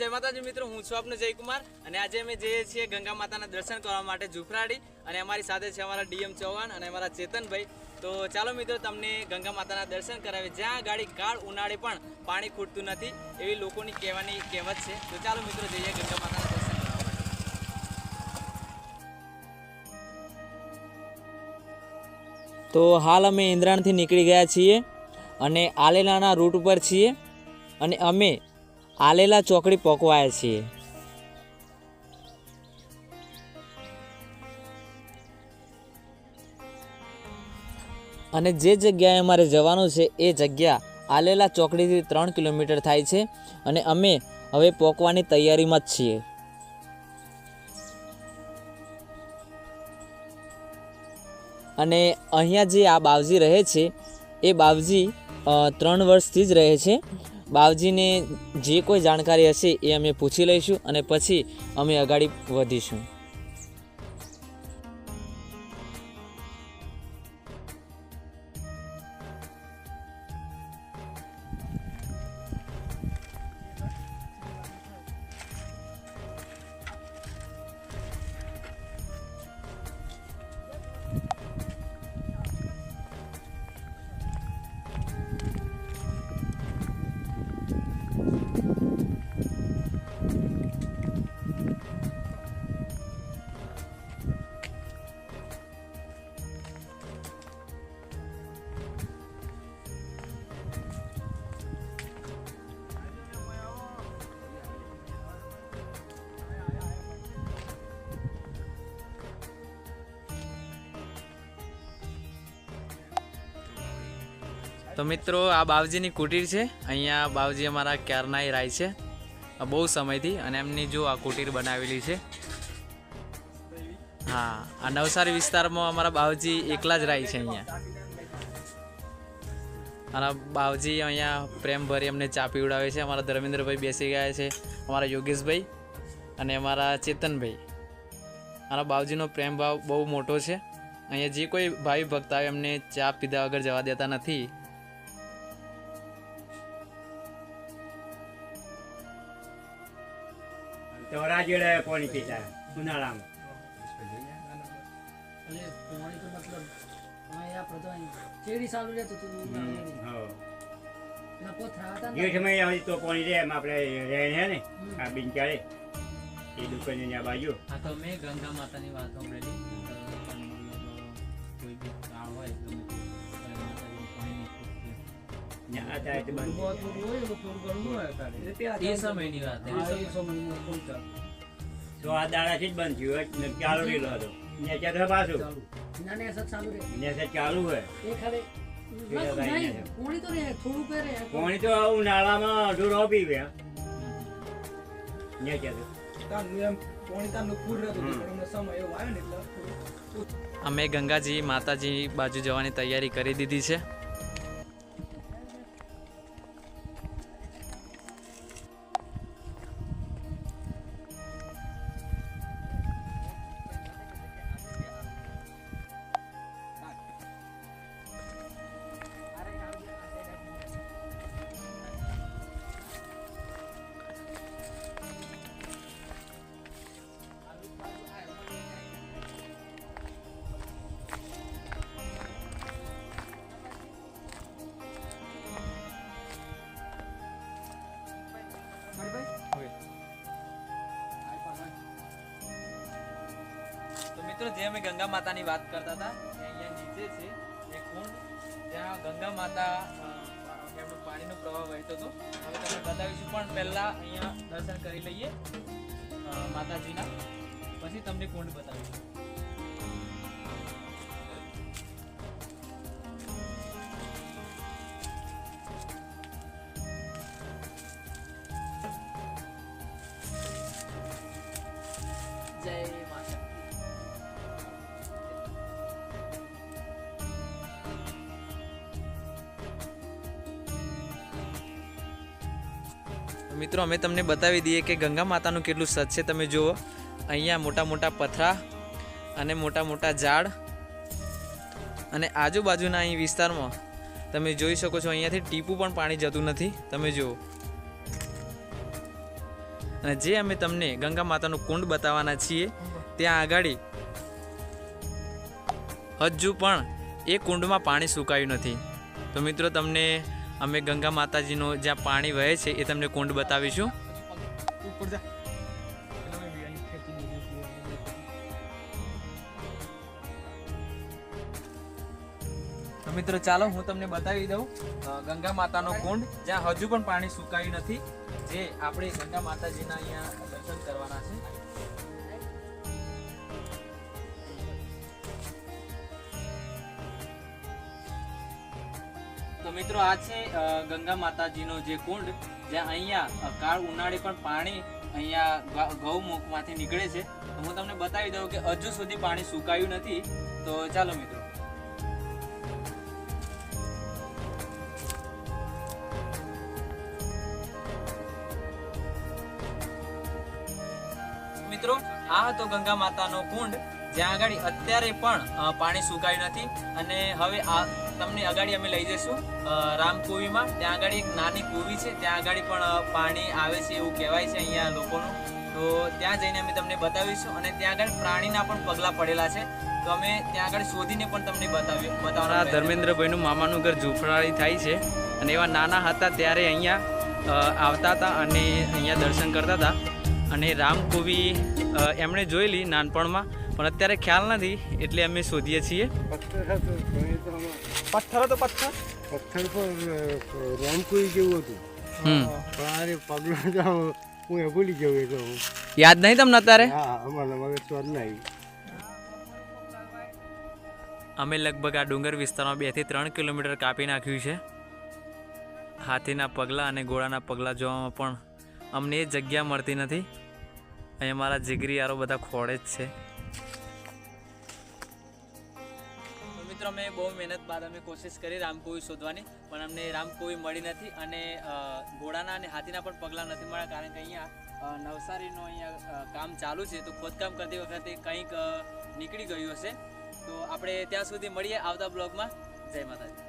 જય માતાજી મિત્રો, હું છું આપનો જયકુમાર. અને આજે અમે જઈએ છીએ ગંગા માતાના દર્શન કરવા માટે જુફરાડી અને અમારી સાથે છે અમારા ડીએમ ચૌહાણ અને અમારા ચેતનભાઈ. તો ચાલો મિત્રો, તમને ગંગા માતાના દર્શન કરાવે જ્યાં ગાડી કાળ ઉનાળે પણ પાણી ખૂટતું નથી, એવી લોકોની કહેવાની કહેવત છે. તો ચાલો મિત્રો, જઈએ ગંગા માતાના તો હાલ અમે ઇન્દ્રાણથી નીકળી ગયા છીએ અને આલેલાના રૂટ ઉપર છીએ. અને અમે આલેલા ચોકડી પકવાય છીએ અને જે જગ્યાએ અમારે જવાનું છે એ જગ્યા આલેલા ચોકડીથી ત્રણ કિલોમીટર થાય છે અને અમે હવે પોકવાની તૈયારીમાં જ છીએ. અને અહીંયા જે આ બાવજી રહે છે, એ બાવજી ત્રણ વર્ષથી જ રહે છે. બાવજીને જે કોઈ જાણકારી હશે એ અમે પૂછી લઈશું અને પછી અમે આગળ વધીશું. તો મિત્રો, આ બાવજીની કુટીર છે. અહીંયા બાવજી અમારા ક્યારનાય રાય છે. બહુ સમયથી અને એમની જો આ કુટીર બનાવેલી છે. હા, આ નવસારી વિસ્તારમાં અમારા બાવજી એકલા જ રાય છે અહીંયા. અને બાવજી અહીંયા પ્રેમભરી અમને ચા પીવડાવે છે. અમારા ધર્મેન્દ્રભાઈ બેસી ગયા છે, અમારા યોગેશભાઈ અને અમારા ચેતનભાઈ. મારા બાવજીનો પ્રેમ ભાવ બહુ મોટો છે. અહીંયા જે કોઈ ભાઈ ભક્ત આવે, એમને ચા પીધા વગર જવા દેતા નથી. તો રાજોડે પાણી પીતા? ઉનાળામાં. એટલે પાણી તો મતલબ અમારે આ અહીં ચેડી રહેતું હતું જેઠમાં આવી તો પાણી રે એમ આપણે રહે છે ને આ બિનચાળે એ દુકાનની આ બાજુ. હા તો મેં ગંગા માતાની વાત સાંભળેલી. કોઈ બી કામ હોય તે, તો આ દાડાથી જ બંધ થયું ચાલુ રહેલો હતો ને ત્યાં પાછું. ચાલુ. ના, ના, એ સત ચાલુ રહે. ને તે ચાલુ હોય. એ તો ભાઈ નહીં, પાણી તો રહે, થોડું કે રહે. પાણી તો ઉનાળામાં અઢૂરો પી ગયા ને અમે ગંગાજી માતાજી બાજુ જવાની તૈયારી કરી દીધી છે. મિત્રો, જે અમે ગંગા માતાની વાત કરતા હતા અહીંયા નીચે છે, એ કુંડ. જ્યાં ગંગા માતા એમનો પાણીનો પ્રવાહ વહેતો હતો. હવે તમને બતાવીશું, પણ પહેલા અહીંયા દર્શન કરી લઈએ માતાજીના. પછી તમને કુંડ બતાવીશું. જય મિત્રો, અમે તમને બતાવી દઈએ કે ગંગા માતાનું કેટલું સત છે. તમે જુઓ, અહીંયા મોટા મોટા પથરા અને મોટા મોટા ઝાડ અને આજુબાજુના અહીં વિસ્તારમાં તમે જોઈ શકો છો, અહીંયાથી ટીપું પણ પાણી જતું નથી. તમે જુઓ. અને જે અમે તમને ગંગા માતાનું કુંડ બતાવવાના છીએ, ત્યાં આગળ હજુ પણ એ કુંડમાં પાણી સુકાયું નથી. તો મિત્રો, તમને અમે ગંગા માતાજીનો જ્યાં પાણી વહે છે એ તમને કુંડ બતાવીશું. મિત્રો, ચાલો, હું તમને બતાવી દઉં ગંગા માતાનો કુંડ, જ્યાં હજુ પણ પાણી સુકાયું નથી, જે આપણે ગંગા માતાજીના અહીંયા દર્શન કરવાના છે. તો મિત્રો આ છે ગંગા માતાજીનો જે કુંડ, જ્યાં અહીંયા કાળ ઉનાળે પણ પાણી અહીંયા ગૌમુખમાંથી નીકળે છે. તો હું તમને બતાવી દઉં કે હજુ સુધી પાણી સુકાયું નથી. તો ચાલો મિત્રો. મિત્રો, આ હતો ગંગા માતાનો કુંડ, જ્યાં આગળ અત્યારે પણ પાણી સુકાયું નથી. અને હવે આ તમને અગાડી અમે લઈ જઈશું. રામકુવીમાં. ત્યાં આગળ એક નાની કુવી છે. ત્યાં આગળ પણ પાણી આવે છે એવું કહેવાય છે અહીંયા લોકોનું. તો ત્યાં જઈને અમે તમને બતાવીશું અને ત્યાં આગળ પ્રાણીના પણ પગલાં પડેલા છે. તો અમે ત્યાં આગળ શોધીને પણ તમને બતાવી બતાવવાના ધર્મેન્દ્રભાઈનું મામાનું ઘર ઝૂંપડાળી થાય છે. અને એવા નાના હતા ત્યારે અહીંયા આવતા હતા અને અહીંયા દર્શન કરતા હતા. અને રામકુવી એમણે જોયેલી નાનપણમાં. પણ અત્યારે ખ્યાલ નથી એટલે અમે શોધીએ છીએ. પથ્થર હતો તો પથ્થર પથ્થર? પથ્થર પર રોમકુઈ જેવું હતું. હમ. પણ આ રે પગલું તો હું એ ભૂલી ગયો એ તો યાદ નહીં તમને અત્યારે? હા અમારે મગજ સ્વાદ નહીં. અમે લગભગ આ ડુંગર વિસ્તારમાં બેથી ત્રણ કિલોમીટર કાપી નાખ્યું છે. હાથીના પગલાં અને ઘોડાના પગલાં જોવામાં પણ અમને એ જગ્યા મળતી નથી. અહીં મારા જીગરી યારો બધા ખોડે જ છે. મિત્રો અમે બહુ મહેનત બાદ અમે કોશિશ કરી રામકોવી શોધવાની, પણ અમને રામકોવી મળી નથી અને ઘોડાના અને હાથીના પણ પગલાં નથી મળ્યા, કારણ કે અહીંયા નવસારીનું અહીંયા કામ ચાલુ છે, તો ખોદકામ કરતી વખતે કંઈક નીકળી ગયું હશે. તો આપણે ત્યાં સુધી મળીએ આવતા બ્લોગમાં. જય માતાજી.